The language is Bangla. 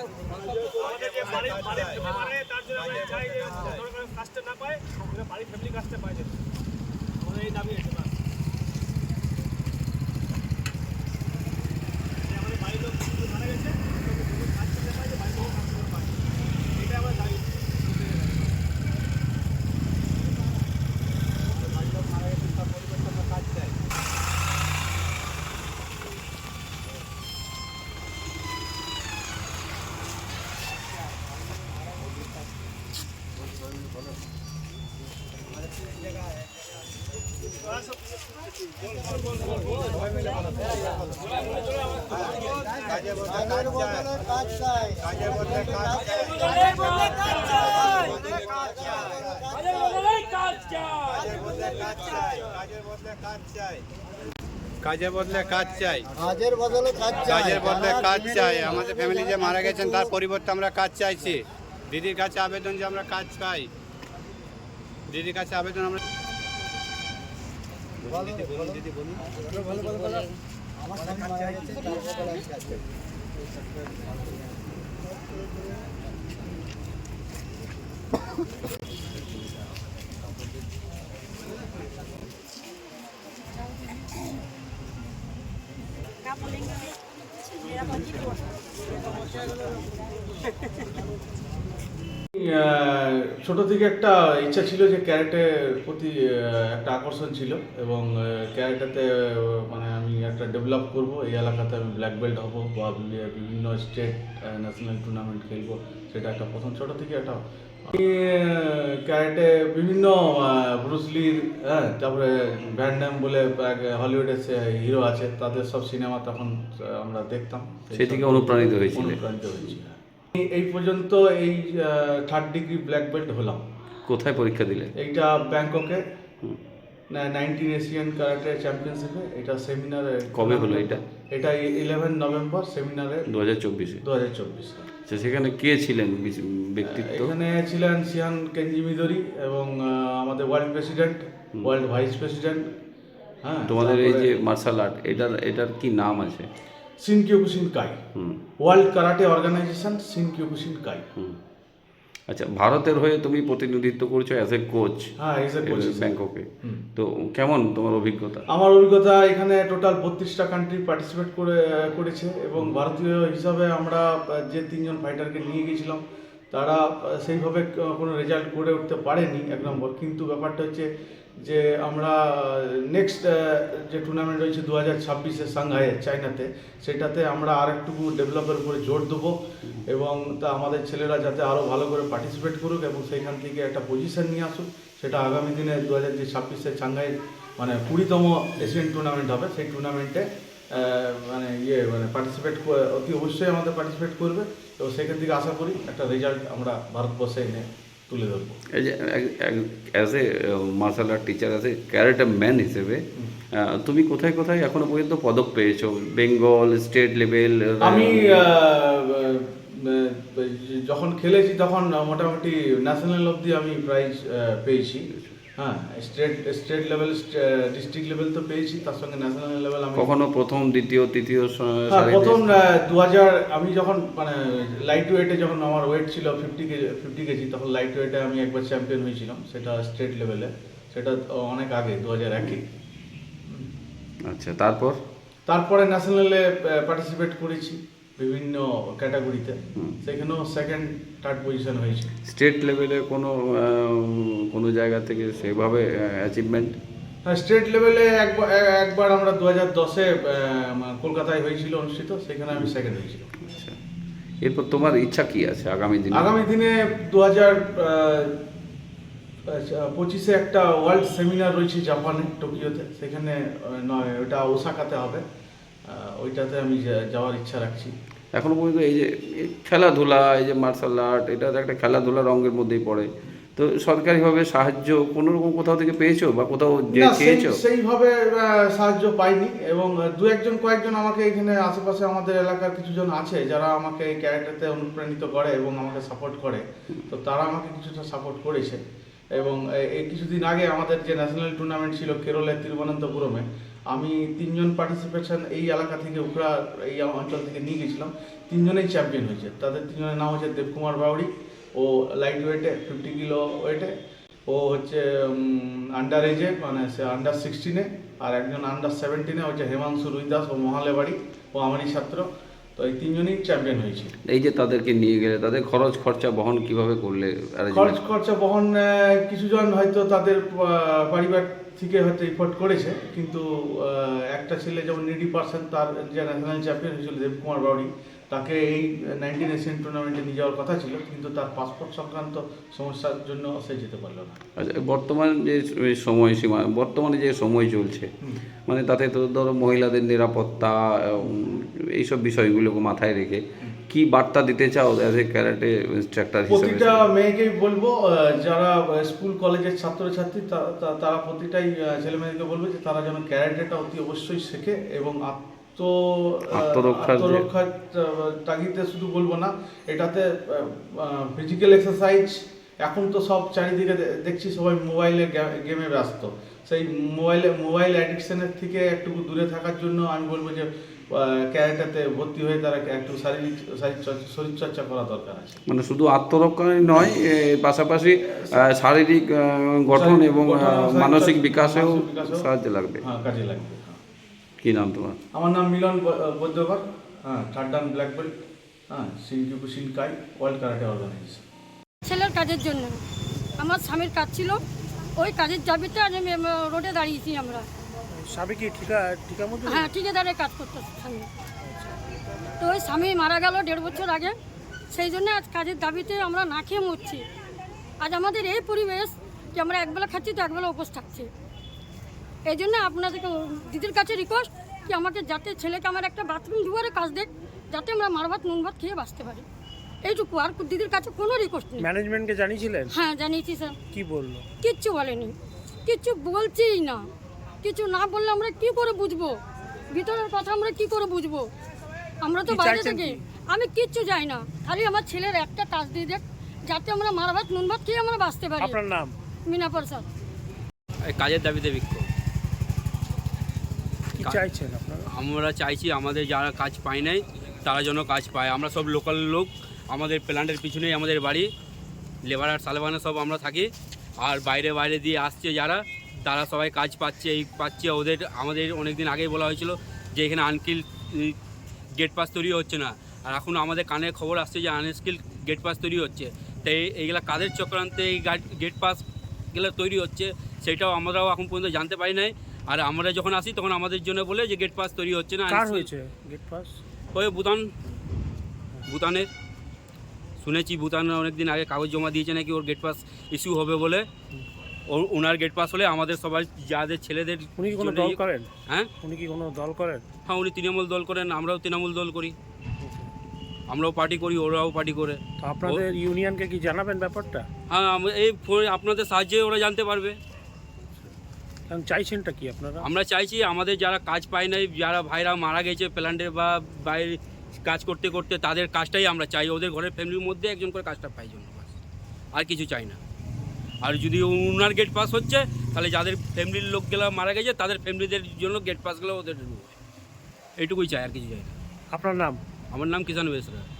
আমাদের মানে তার জন্য আমরা কাজটা না পায় বাড়ির ফ্যামিলি কাজটা পায় যেন। আমাদের এই দাবি আছে। কাজের বদলে কাজ চাই। কাজের বদলে কাজ চাই। কাজের বদলে কাজ চাই। আমাদের ফ্যামিলি যে মারা গেছেন তার পরিবর্তে আমরা কাজ চাইছি। দিদির কাছে আবেদন যে আমরা কাজ চাই দিদির কাছে আবেদন আমরা দিদি বলুন দিদি বলুন। কাপড় ছোট থেকে একটা ইচ্ছা ছিল যে ক্যারেটের প্রতি একটা আকর্ষণ ছিল এবং ক্যারেটাতে মানে আমি একটা ডেভেলপ করব এই এলাকাতে আমি ব্ল্যাক বেল্ট হব বা বিভিন্ন স্টেট ন্যাশনাল টুর্নামেন্ট খেলব সেটা একটা প্রথম ছোট থেকে একটা আমি ক্যারেটে বিভিন্ন ব্রুসলির হ্যাঁ তারপরে ভ্যান্ডাম বলে হলিউডের হিরো আছে তাদের সব সিনেমা তখন আমরা দেখতাম সেই থেকে অনুপ্রাণিত হয়েছিলে? অনুপ্রাণিত হয়েছি হ্যাঁ। এই পর্যন্ত এই থার্ড ডিগ্রি ব্ল্যাক বেল্ট হলাম। কোথায় পরীক্ষা দিলে? এইটা ব্যাংককে। নাইনটিন এশিয়ান কারাটে চ্যাম্পিয়নশিপে এটা সেমিনারে কবে হলো এটা? এটা ইলেভেন নভেম্বর সেমিনারে দু হাজার চব্বিশে। দু হাজার চব্বিশ। আচ্ছা সেখানে কে ছিলেন ব্যক্তিত্ব? এখানে ছিলেন সিয়ান কেঞ্জি মিদরি এবং আমাদের world president world vice president হ্যাঁ তোমাদের এই যে মার্শাল আর্ট এটার এটার কি নাম আছে? Shin Kyokushin Kai world karate organization Shin Kyokushin Kai আচ্ছা ভারতের হয়ে তুমি প্রতিনিধিত্ব করছ অ্যাজ এ কোচ হ্যাঁ এস এ কোচ ব্যাংককে। তো কেমন তোমার অভিজ্ঞতা? আমার অভিজ্ঞতা এখানে টোটাল বত্রিশটা কান্ট্রি পার্টিসিপেট করে করেছে এবং ভারতীয় হিসাবে আমরা যে তিনজন ফাইটারকে নিয়ে গেছিলাম তারা সেইভাবে কোনো রেজাল্ট করে উঠতে পারেনি এক নম্বর। কিন্তু ব্যাপারটা হচ্ছে যে আমরা নেক্সট যে টুর্নামেন্ট রয়েছে দু হাজার ছাব্বিশে সাংহাইয়ে চায়নাতে, সেটাতে আমরা আর একটু ডেভেলপের উপরে জোর দেবো এবং তা আমাদের ছেলেরা যাতে আরও ভালো করে পার্টিসিপেট করুক এবং সেইখান থেকে একটা পজিশন নিয়ে আসুক, সেটা আগামী দিনে দু হাজার যে ছাব্বিশে সাংহাই মানে কুড়িতম এশিয়ান টুর্নামেন্ট হবে। সেই টুর্নামেন্টে মানে ইয়ে মানে পার্টিসিপেট অতি অবশ্যই আমাদের পার্টিসিপেট করবে এবং সেখান থেকে আশা করি একটা রেজাল্ট আমরা ভারতবর্ষে এনে তুলে ধরবো। এই যে as a martial art teacher as a character man হিসেবে তুমি কোথায় কোথায় এখনও পর্যন্ত পদক পেয়েছ? বেঙ্গল স্টেট লেভেল আমি আহ, আহ, যখন খেলেছি তখন মোটামুটি ন্যাশনাল অবধি আমি প্রাইজ পেয়েছি। হ্যাঁ state state level district level তো পেয়েছি তার সঙ্গে ন্যাশনাল লেভেল আমি কখনো প্রথম দ্বিতীয় তৃতীয় হ্যাঁ, প্রথম দু হাজার আমি যখন মানে লাইট ওয়েটে যখন আমার ওয়েট ছিল ফিফটি কেজি ফিফটি কেজি তখন লাইট ওয়েটে আমি একবার চ্যাম্পিয়ন হয়েছিলাম সেটা স্টেট লেভেলে সেটা অনেক আগে দু হাজার একে। আচ্ছা তারপর? তারপরে ন্যাশনালে পার্টিসিপেট করেছি। বিভিন্ন ক্যাটাগরিতে সেখানেও সেকেন্ড থার্ড পজিশন হয়েছে। স্টেট লেভেলে কোনো কোনো জায়গা থেকে সেভাবে অ্যাচিভমেন্ট হ্যাঁ স্টেট লেভেলে একবার একবার আমরা দু হাজার দশে কলকাতায় হয়েছিল অনুষ্ঠিত সেখানে আমি সেকেন্ড হয়েছিলাম। আচ্ছা। এরপর তোমার ইচ্ছা কি আছে আগামী দিনে? আগামী দিনে দু হাজার পঁচিশে একটা ওয়ার্ল্ড সেমিনার রয়েছে জাপানে টোকিওতে। সেখানে নয় ওটা ওসাকাতে হবে। ওইটাতে আমি যাওয়ার ইচ্ছা রাখছি। এখনও পর্যন্ত এই যে খেলাধুলা এই যে মার্শাল আর্ট এটা তো একটা খেলাধুলার অঙ্গের মধ্যেই পড়ে। তো সরকারিভাবে সাহায্য কোনো রকম কোথাও থেকে পেয়েছ? বা কোথাও যে চেয়েছো সেইভাবে সাহায্য পাইনি এবং দু একজন কয়েকজন আমাকে এখানে আশেপাশে আমাদের এলাকার কিছুজন আছে যারা আমাকে এই ক্যারেক্টারতে অনুপ্রাণিত করে এবং আমাকে সাপোর্ট করে। তো তারা আমাকে কিছুটা সাপোর্ট করেছে। এবং এই কিছুদিন আগে আমাদের যে ন্যাশনাল টুর্নামেন্ট ছিল কেরলের তিরুবনন্তপুরমে আমি তিনজন পার্টিসিপেশন এই এলাকা থেকে উখড়া এই অঞ্চল থেকে নিয়ে গেছিলাম। তিনজনেই চ্যাম্পিয়ন হয়েছে। তাদের তিনজনের নাম হচ্ছে দেবকুমার বাউরি ও লাইট ওয়েটে ফিফটি কিলো ওয়েটে ও হচ্ছে আন্ডার এজে মানে সে আন্ডার সিক্সটিনে আর একজন আন্ডার সেভেন্টিনে হচ্ছে হেমাংশু রুইদাস ও মহালে বাড়ি ও আমারই ছাত্র। তো এই তিনজনই চ্যাম্পিয়ন হয়েছে। এই যে তাদেরকে নিয়ে গেলে তাদের খরচ খরচা বহন কীভাবে করলে? খরচ খরচা বহন কিছুজন হয়তো তাদের আহ, পরিবার থেকে হয়তো ইফোর্ট করেছে কিন্তু একটা ছেলে যেমন নিডি পার্সন তার যে ন্যাশনাল চ্যাম্পিয়ন হয়েছিল দেবকুমার বাউরি তাকে এই নাইনটিন এশিয়ান টুর্নামেন্টে নিয়ে যাওয়ার কথা ছিল কিন্তু তার পাসপোর্ট সংক্রান্ত সমস্যার জন্য সে যেতে পারল না। আচ্ছা বর্তমান যে সময়সীমা বর্তমানে যে সময় চলছে মানে তাতে তো ধরো মহিলাদের নিরাপত্তা এইসব বিষয়গুলোকে মাথায় রেখে কি বার্তা দিতে চাও অ্যাজ এ ক্যারাটে ইনস্ট্রাক্টর হিসেবে? প্রতিটা মেয়েকেই বলব যারা স্কুল কলেজের ছাত্রছাত্রী তারা প্রতিটাই ছেলে মেয়েদেরকে বলব যে তারা যেন ক্যারাটেটা অতি অবশ্যই শেখে এবং আত্ম আত্মরক্ষার তাগিদে শুধু বলব না এটাতে ফিজিক্যাল এক্সারসাইজ এখন তো সব চারিদিকে দেখছি সবাই মোবাইলে গেমে ব্যস্ত। সেই মোবাইলে মোবাইল অ্যাডিকশানের থেকে একটু দূরে থাকার জন্য আমি বলব যে ক্যারেটাতে ভর্তি হয়ে তারা একটু শারীরিক শরীরচর্চা করা দরকার আছে। মানে শুধু আত্মরক্ষাই নয় এর পাশাপাশি শারীরিক গঠন এবং মানসিক বিকাশেও সাহায্য লাগবে। হ্যাঁ কাজে লাগবে হ্যাঁ। কি নাম তোমার? আমার নাম মিলন বৈদ্যকর। হ্যাঁ থার্ড ডান ব্ল্যাক বেল্ট হ্যাঁ সিনকাই ওয়ার্ল্ড কারাটে অর্গানাইজেশন ছেলের কাজের জন্য। আমার স্বামীর কাজ ছিল ওই কাজের দাবিতে আজ আমি রোডে দাঁড়িয়েছি আমরা। স্বামী কি ঠিকা ঠিকা মতো হ্যাঁ ঠিকাদারে কাজ করতো স্বামী। তো ওই স্বামী মারা গেল দেড় বছর আগে সেই জন্য আজ কাজের দাবিতে আমরা না খেয়ে মরছি। আজ আমাদের এই পরিবেশ যে আমরা একবেলা খাচ্ছি তো একবেলা উপোস থাকছি। এই জন্য আপনাদেরকে দিদির কাছে রিকোয়েস্ট কি আমাকে যাতে ছেলেকে আমার একটা বাথরুম দুয়ারে কাজ দেখ যাতে আমরা মার ভাত নুন ভাত খেয়ে বাঁচতে পারি। এইটুকু আর দিদির কাছে কোনো রিকোয়েস্ট নেই। ম্যানেজমেন্টকে জানিয়েছিলেন? হ্যাঁ জানিয়েছি স্যার কি বলল? কিচ্ছু বলেনি। কিচ্ছু বলছেই না। কিছু না বললে আমরা কি করে বুঝব? ভিতরের কথা আমরা কি করে বুঝব? আমরা তো বাইরে থেকে আমি কিচ্ছু যাই না। খালি আমার ছেলের একটা কাজ দিয়ে দেখ যাতে আমরা মার ভাত নুন ভাত খেয়ে আমরা বাঁচতে পারি। আপনার নাম? মিনা প্রসাদ এই কাজের দাবিতে বিক্ষোভ। কি চাইছেন আপনারা? আমরা চাইছি আমাদের যারা কাজ পায় নাই তারা যেন কাজ পায়। আমরা সব লোকাল লোক আমাদের প্ল্যান্টের পিছনেই আমাদের বাড়ি। লেবার আর সালবানে সব আমরা থাকি। আর বাইরে বাইরে দিয়ে আসছে যারা তারা সবাই কাজ পাচ্ছে এই পাচ্ছে ওদের আমাদের অনেক দিন আগেই বলা হয়েছিল যে এখানে আনকিল গেট পাস তৈরি হচ্ছে না। আর এখন আমাদের কানে খবর আসছে যে আনস্কিল গেট পাস তৈরি হচ্ছে। তাই এইগুলা কাদের চক্রান্তে এই গেট পাসগুলো তৈরি হচ্ছে সেটাও আমরাও এখন পর্যন্ত জানতে পারি নাই। আর আমরা যখন আসি তখন আমাদের জন্য বলে যে গেট পাস তৈরি হচ্ছে না হয়েছে গেট পাস ওই ভুটান ভুটানের। শুনেছি ভুটান অনেকদিন আগে কাগজ জমা দিয়েছে নাকি ওর গেট পাস ইস্যু হবে বলে। ও- ওনার গেট পাস হলে আমাদের সবাই যাদের ছেলেদের উনি কি কোনো দল করেন? হ্যাঁ? উনি কি কোনো দল করেন? হ্যাঁ উনি তৃণমূল দল করেন আমরাও তৃণমূল দল করি। আমরাও পার্টি করি ওরাও পার্টি করে। আপনাদের ইউনিয়নকে কি জানাবেন ব্যাপারটা? হ্যাঁ এই আপনাদের সাহায্যে ওরা জানতে পারবে। চাইছেনটা কি আপনারা? আমরা চাইছি আমাদের যারা কাজ পায় নাই যারা ভাইরা মারা গেছে প্ল্যান্টে বা বাইরে কাজ করতে করতে তাদের কাজটাই আমরা চাই। ওদের ঘরের ফ্যামিলির মধ্যে একজন করে কাজটা পাই জন্য। আর কিছু চাই না। আর যদি ওনার গেট পাস হচ্ছে তাহলে যাদের ফ্যামিলির লোকগুলো মারা গেছে তাদের ফ্যামিলিদের জন্য গেট পাসগুলো ওদের এইটুকুই চাই আর কিছু চাই না। আপনার নাম? আমার নাম কিষান বেসরা।